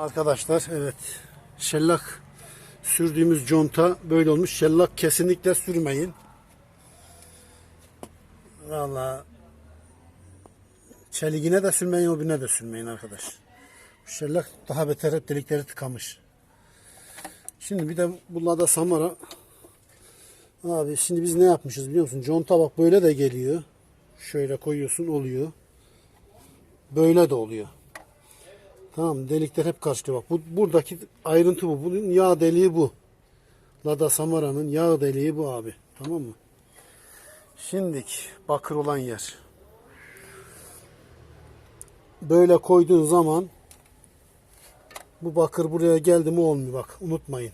Arkadaşlar evet şellak sürdüğümüz conta böyle olmuş. Şellak kesinlikle sürmeyin. Valla çeligine de sürmeyin öbürüne de sürmeyin arkadaş. Şellak daha beter hep delikleri tıkamış. Şimdi bir de bunlarda samara Abi şimdi biz ne yapmışız biliyor musun? Conta bak böyle de geliyor. Şöyle koyuyorsun oluyor. Böyle de oluyor. Tamam delikler hep karşılıyor. Bak bu, buradaki ayrıntı bu. Bunun yağ deliği bu. Lada Samara'nın yağ deliği bu abi. Tamam mı? Şimdik bakır olan yer. Böyle koyduğun zaman bu bakır buraya geldi mi olmuyor bak unutmayın.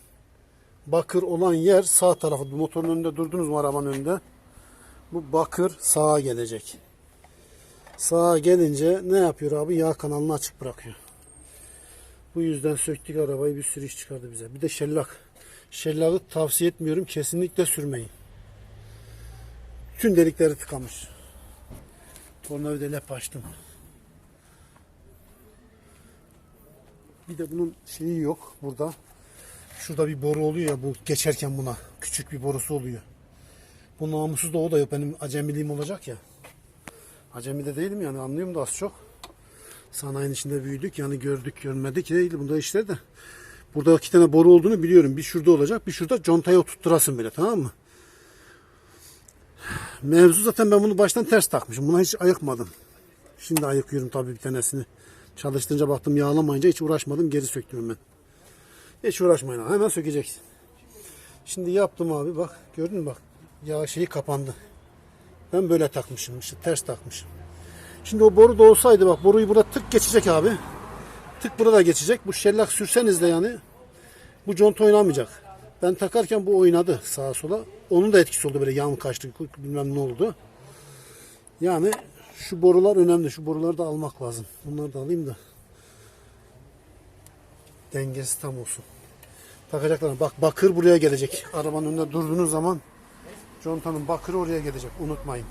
Bakır olan yer sağ tarafı. Motorun önünde durdunuz mu arabanın önünde? Bu bakır sağa gelecek. Sağa gelince ne yapıyor abi? Yağ kanalını açık bırakıyor. Bu yüzden söktük arabayı bir sürü iş çıkardı bize. Bir de şellak. Şellakı tavsiye etmiyorum. Kesinlikle sürmeyin. Tüm delikleri tıkamış. Tornavidayla hep açtım. Bir de bunun şeyi yok burada. Şurada bir boru oluyor ya bu geçerken buna. Küçük bir borusu oluyor. Bu namussuz da o da yok. Benim acemiliğim olacak ya. Acemi de değilim yani anlıyorum da az çok. Sanayinin içinde büyüdük yani gördük görmedik değil bunda işler de. Burada iki tane boru olduğunu biliyorum. Bir şurada olacak bir şurada contaya oturtturasın böyle tamam mı? Mevzu zaten ben bunu baştan ters takmışım. Buna hiç ayıkmadım. Şimdi ayıkıyorum tabii bir tanesini. Çalıştırınca baktım yağlamayınca hiç uğraşmadım geri söktüm hemen. Hiç uğraşmayın hemen sökeceksin. Şimdi yaptım abi bak gördün mü bak yağ şeyi kapandı. Ben böyle takmışım işte ters takmışım. Şimdi o boru da olsaydı bak boruyu burada tık geçecek abi. Tık burada geçecek. Bu şellak sürseniz de yani bu conta oynamayacak. Ben takarken bu oynadı sağa sola. Onun da etkisi oldu böyle yan kaçtı bilmem ne oldu. Yani şu borular önemli. Şu boruları da almak lazım. Bunları da alayım da dengesi tam olsun. Takacaklar. Bak bakır buraya gelecek. Arabanın önünde durduğunuz zaman contanın bakırı oraya gelecek. Unutmayın.